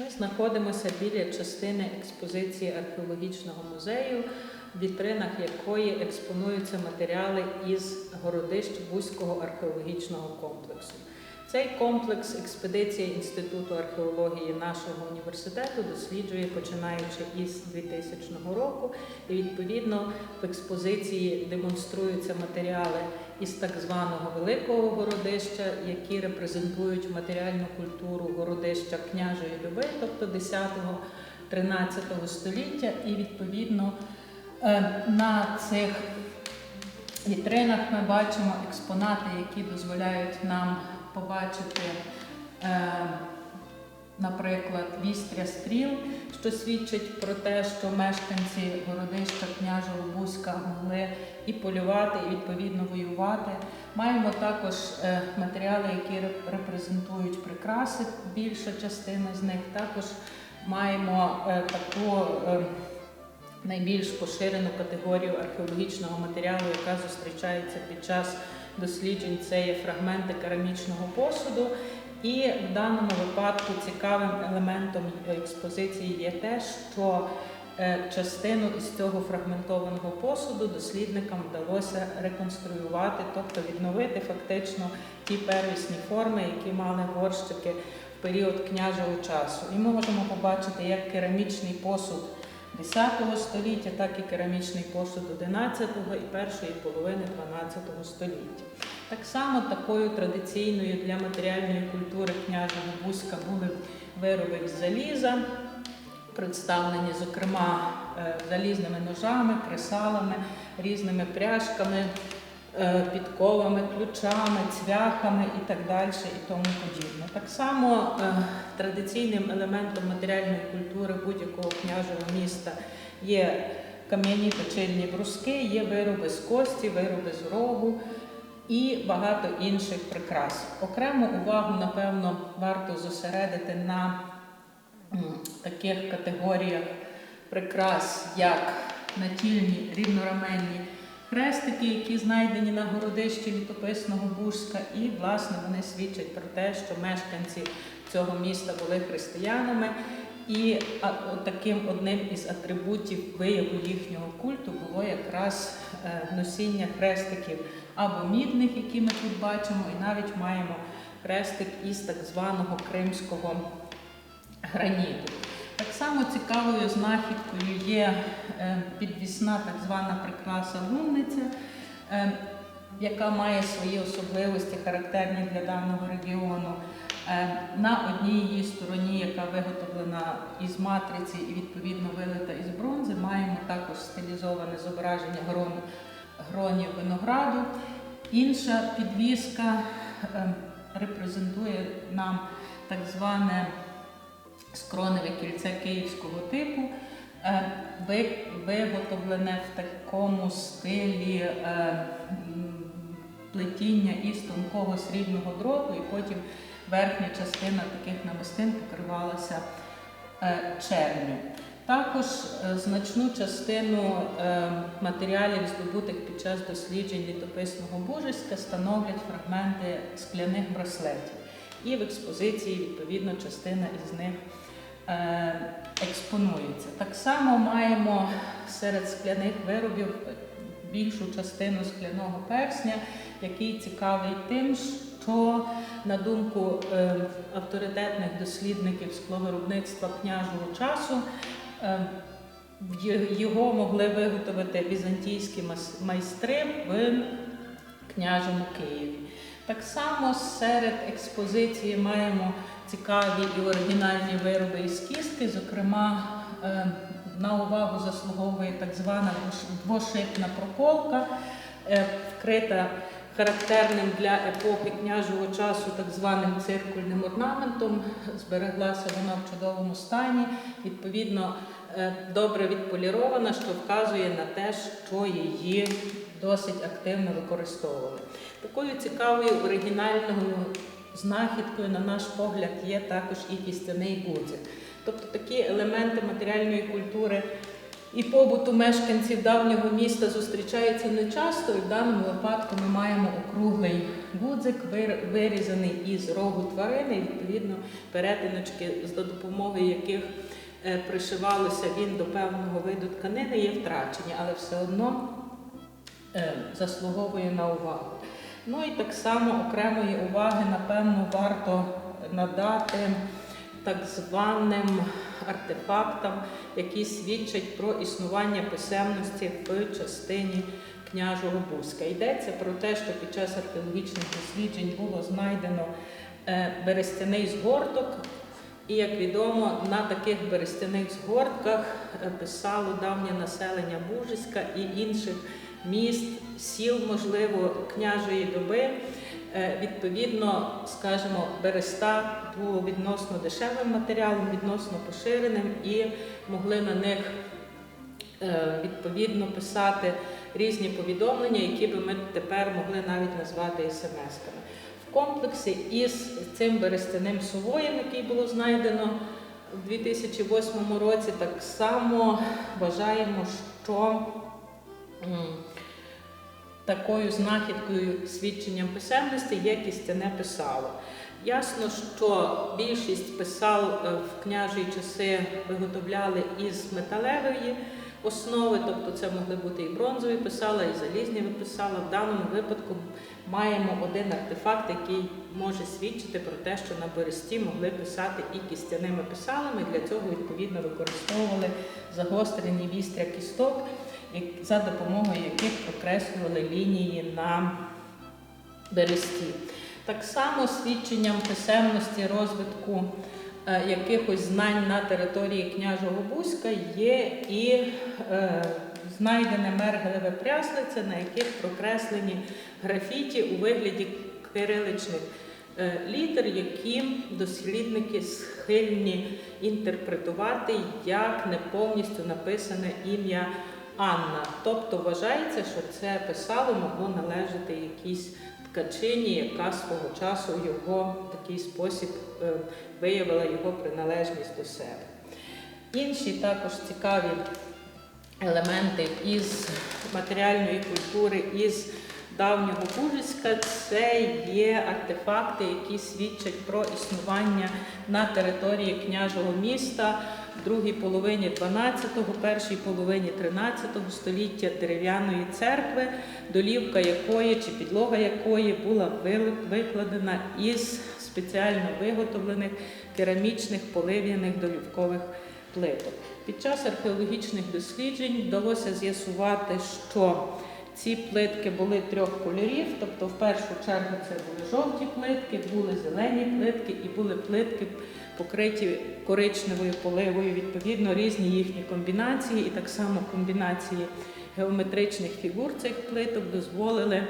Ми знаходимося біля частини експозиції археологічного музею, в вітринах якої експонуються матеріали із городищ Бузького археологічного комплексу. Цей комплекс експедиція Інституту археології нашого університету досліджує починаючи із 2000 року. І відповідно в експозиції демонструються матеріали із так званого великого городища, які репрезентують матеріальну культуру городища княжої доби, тобто 10-13 століття, і відповідно е, на цих вітринах ми бачимо експонати, які дозволяють нам побачити, е, наприклад, вістря стріл, що свідчить про те, що мешканці городища княжого Бузька могли і полювати, і відповідно воювати. Маємо також е, матеріали, які репрезентують прикраси, більша частина з них. Також маємо е, таку найбільш поширену категорію археологічного матеріалу, яка зустрічається під час досліджень. Це є фрагменти керамічного посуду. І в даному випадку цікавим елементом експозиції є те, що е, частину із цього фрагментованого посуду дослідникам вдалося реконструювати, тобто відновити фактично ті первісні форми, які мали горщики в період княжого часу. І ми можемо побачити, як керамічний посуд 10 століття, так і керамічний посуд 11 і першої половини 12 століття. Так само такою традиційною для матеріальної культури княжого Бузька були вироби з заліза, представлені, зокрема, е, залізними ножами, кресалами, різними пряжками, підковами, ключами, цвяхами і так далі, і тому подібне. Так само е, традиційним елементом матеріальної культури будь-якого княжого міста є кам'яні точильні бруски, є вироби з кості, вироби з рогу і багато інших прикрас. Окрему увагу, напевно, варто зосередити на таких категоріях прикрас, як натільні рівнораменні хрестики, які знайдені на городищі літописного Бузька, і, власне, вони свідчать про те, що мешканці цього міста були християнами. І таким одним із атрибутів вияву їхнього культу було якраз е, носіння хрестиків або мідних, які ми тут бачимо, і навіть маємо хрестик із так званого кримського граніту. Так само цікавою знахідкою є е, підвісна так звана прикраса лунниця, е, яка має свої особливості, характерні для даного регіону. Е, На одній її стороні, яка виготовлена із матриці і відповідно вилита із бронзи, маємо також стилізоване зображення грону, гронів винограду. Інша підвіска репрезентує нам так зване скроневе кільце київського типу, е, виготовлене в такому стилі е, плетіння із тонкого срібного дроту, і потім верхня частина таких намистин покривалася е, черню. Також значну частину матеріалів, здобутих під час досліджень літописного божеська, становлять фрагменти скляних браслетів. І в експозиції, відповідно, частина із них е, експонується. Так само маємо серед скляних виробів більшу частину скляного персня, який цікавий тим, що, на думку е, авторитетних дослідників скловиробництва княжого часу, е, його могли виготовити візантійські майстри в княжому Києві. Так само серед експозиції маємо цікаві і оригінальні вироби із кістки. Зокрема, е, на увагу заслуговує так звана двошипна проколка, е, вкрита характерним для епохи княжого часу так званим циркульним орнаментом. Збереглася вона в чудовому стані. Відповідно, е, добре відполірована, що вказує на те, що її досить активно використовували. Такою цікавою оригінальною знахідкою, на наш погляд, є також і кістяний гудзик. Тобто такі елементи матеріальної культури і побуту мешканців давнього міста зустрічається нечасто, і в даному випадку ми маємо округлий гудзик, вирізаний із рогу тварини, і відповідно перетиночки, за допомогою яких е, пришивалося він до певного виду тканини, є втрачені, але все одно заслуговує на увагу. Ну і так само окремої уваги, напевно, варто надати так званим артефактам, які свідчать про існування писемності в частині княжого Бузька. Йдеться про те, що під час археологічних досліджень було знайдено е, берестяний згорток, і, як відомо, на таких берестяних згортках е, писало давнє населення Бужиська і інших міст, сіл, можливо, княжої доби. Е, Відповідно, скажімо, береста було відносно дешевим матеріалом, відносно поширеним, і могли на них е, відповідно писати різні повідомлення, які би ми тепер могли навіть назвати смс-ками. В комплексі із цим берестяним совоєм, який було знайдено у 2008 році, так само вважаємо, що такою знахідкою свідченням писемності є кістяне писало. Ясно, що більшість писал е, в княжі часи виготовляли із металевої основи, тобто це могли бути і бронзові писала, і залізні писала. В даному випадку маємо один артефакт, який може свідчити про те, що на бересті могли писати і кістяними писалами. Для цього відповідно використовували загострені вістря кісток, за допомогою яких прокреслювали лінії на бересті. Так само свідченням писемності розвитку якихось знань на території княжого Бузька є і е, знайдене мергелеве пряслиця, на яких прокреслені графіті у вигляді кириличних е, літер, які дослідники схильні інтерпретувати як не повністю написане ім'я Анна. Тобто вважається, що це писало могло належати якійсь ткачині, яка свого часу його в такий спосіб е, виявила його приналежність до себе. Інші також цікаві елементи із матеріальної культури, із давнього Бужицька це є артефакти, які свідчать про існування на території княжого міста другій половині 12-го, першій половині 13 століття дерев'яної церкви, долівка якої чи підлога якої була викладена із спеціально виготовлених керамічних полив'яних долівкових плиток. Під час археологічних досліджень вдалося з'ясувати, що ці плитки були трьох кольорів, тобто в першу чергу це були жовті плитки, були зелені плитки і були плитки покриті коричневою поливою, відповідно, різні їхні комбінації, і так само комбінації геометричних фігур цих плиток дозволили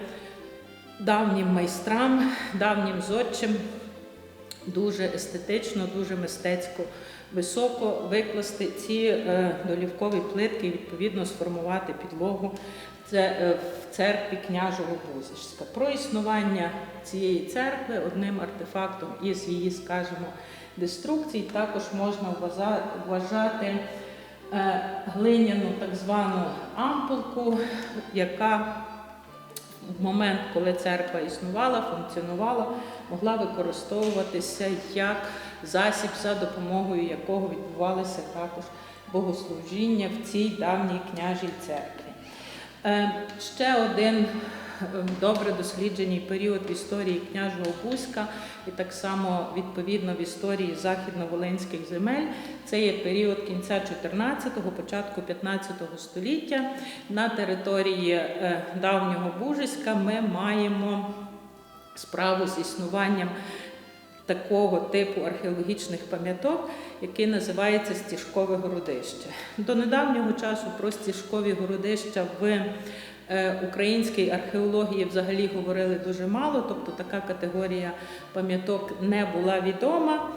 давнім майстрам, давнім зодчим дуже естетично, дуже мистецько, високо викласти ці е, долівкові плитки і відповідно сформувати підлогу це, е, в церкві княжого Бузичська. Про існування цієї церкви одним артефактом із її, скажімо, деструкцій також можна вважати е, глиняну так звану ампулку, яка в момент, коли церква існувала, функціонувала, могла використовуватися як засіб, за допомогою якого відбувалися також богослужіння в цій давній княжій церкві. Е, Ще один добре досліджений період в історії княжого Бузька і так само відповідно в історії західно-волинських земель. Це є період кінця 14-го, початку 15-го століття. На території е, давнього Бужиська ми маємо справу з існуванням такого типу археологічних пам'яток, який називається Стіжкове городище. До недавнього часу про стіжкові городища в е, українській археології взагалі говорили дуже мало, тобто така категорія пам'яток не була відома.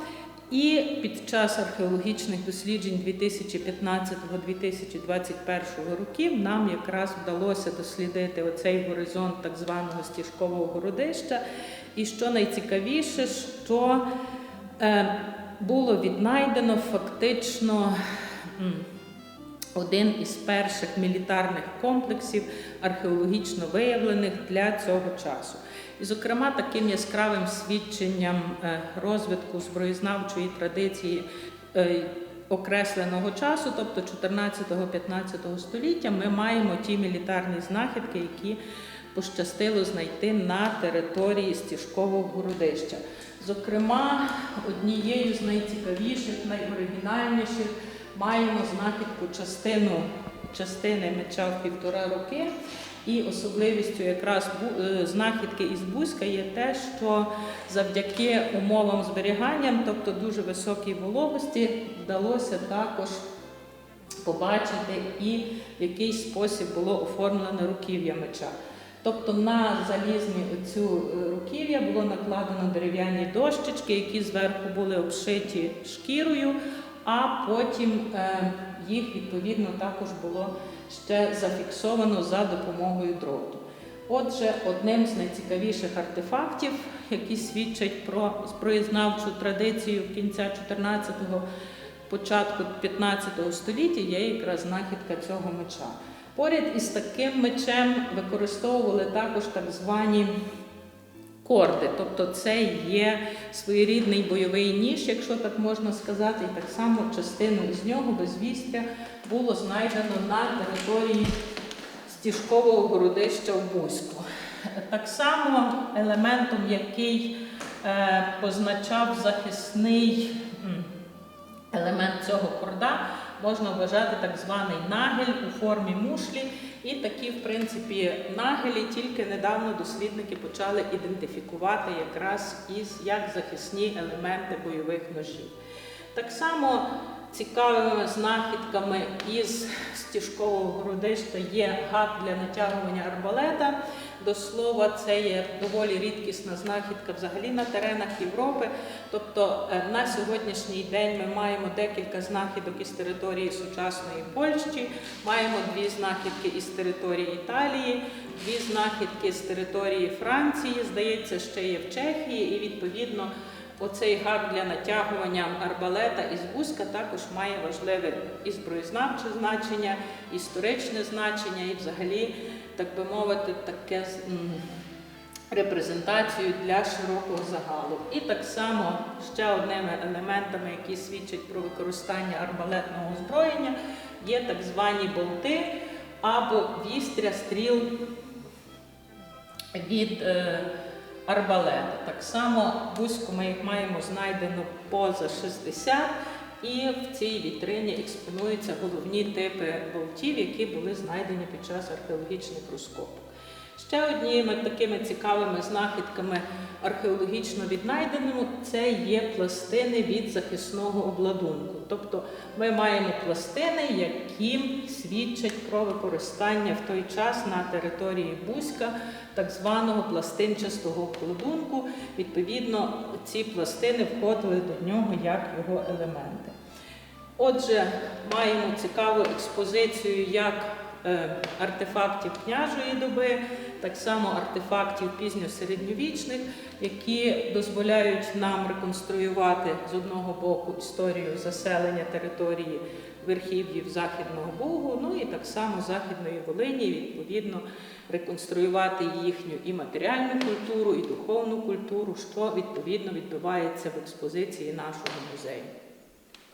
І під час археологічних досліджень 2015-2021 років нам якраз вдалося дослідити оцей горизонт так званого стіжкового городища. І що найцікавіше, що е, було віднайдено фактично один із перших мілітарних комплексів, археологічно виявлених для цього часу. І, зокрема, таким яскравим свідченням е, розвитку зброєзнавчої традиції е, окресленого часу, тобто 14-15 століття, ми маємо ті мілітарні знахідки, які пощастило знайти на території Стішкового городища. Зокрема, однією з найцікавіших, найоригінальніших маємо знахідку частину, частини меча в півтора роки. І особливістю якраз е, знахідки із Бузька є те, що завдяки умовам зберігання, тобто дуже високій вологості, вдалося також побачити і в який спосіб було оформлене руків'я меча. Тобто на залізні оцю е, руків'я було накладено дерев'яні дощечки, які зверху були обшиті шкірою, а потім е, їх відповідно також було ще зафіксовано за допомогою дроту. Отже, одним з найцікавіших артефактів, які свідчать про зброєзнавчу традицію кінця 14-го, початку 15 століття, є якраз знахідка цього меча. Поряд із таким мечем використовували також так звані корди, тобто це є своєрідний бойовий ніж, якщо так можна сказати, і так само частину з нього безвістря було знайдено на території Стішкового городища в Бузьку. Так само елементом, який е, позначав захисний елемент цього корда, можна вважати так званий нагель у формі мушлі. І такі, в принципі, нагелі тільки недавно дослідники почали ідентифікувати якраз із як захисні елементи бойових ножів. Так само цікавими знахідками із стіжкового городища є гак для натягування арбалета. До слова, це є доволі рідкісна знахідка взагалі на теренах Європи. Тобто е, на сьогоднішній день ми маємо декілька знахідок із території сучасної Польщі, маємо дві знахідки із території Італії, дві знахідки з території Франції, здається, ще є в Чехії, і відповідно. Оцей гак для натягування арбалета із вузка також має важливе і зброєзнавче значення, історичне значення, і взагалі, так би мовити, таке репрезентацію для широкого загалу. І так само ще одними елементами, які свідчать про використання арбалетного озброєння, є так звані болти або вістря стріл від е, арбалета. Так само Бузьку ми маємо знайдену поза 60, і в цій вітрині експонуються головні типи болтів, які були знайдені під час археологічних розкопок. Ще одніми такими цікавими знахідками археологічно віднайденими це є пластини від захисного обладунку. Тобто ми маємо пластини, які свідчать про використання в той час на території Бузька так званого пластинчастого обладунку. Відповідно, ці пластини входили до нього як його елементи. Отже, маємо цікаву експозицію як артефактів княжої доби, так само артефактів пізньосередньовічних, які дозволяють нам реконструювати з одного боку історію заселення території верхів'їв Західного Бугу, ну і так само Західної Волині, відповідно, реконструювати їхню і матеріальну культуру, і духовну культуру, що відповідно відбувається в експозиції нашого музею.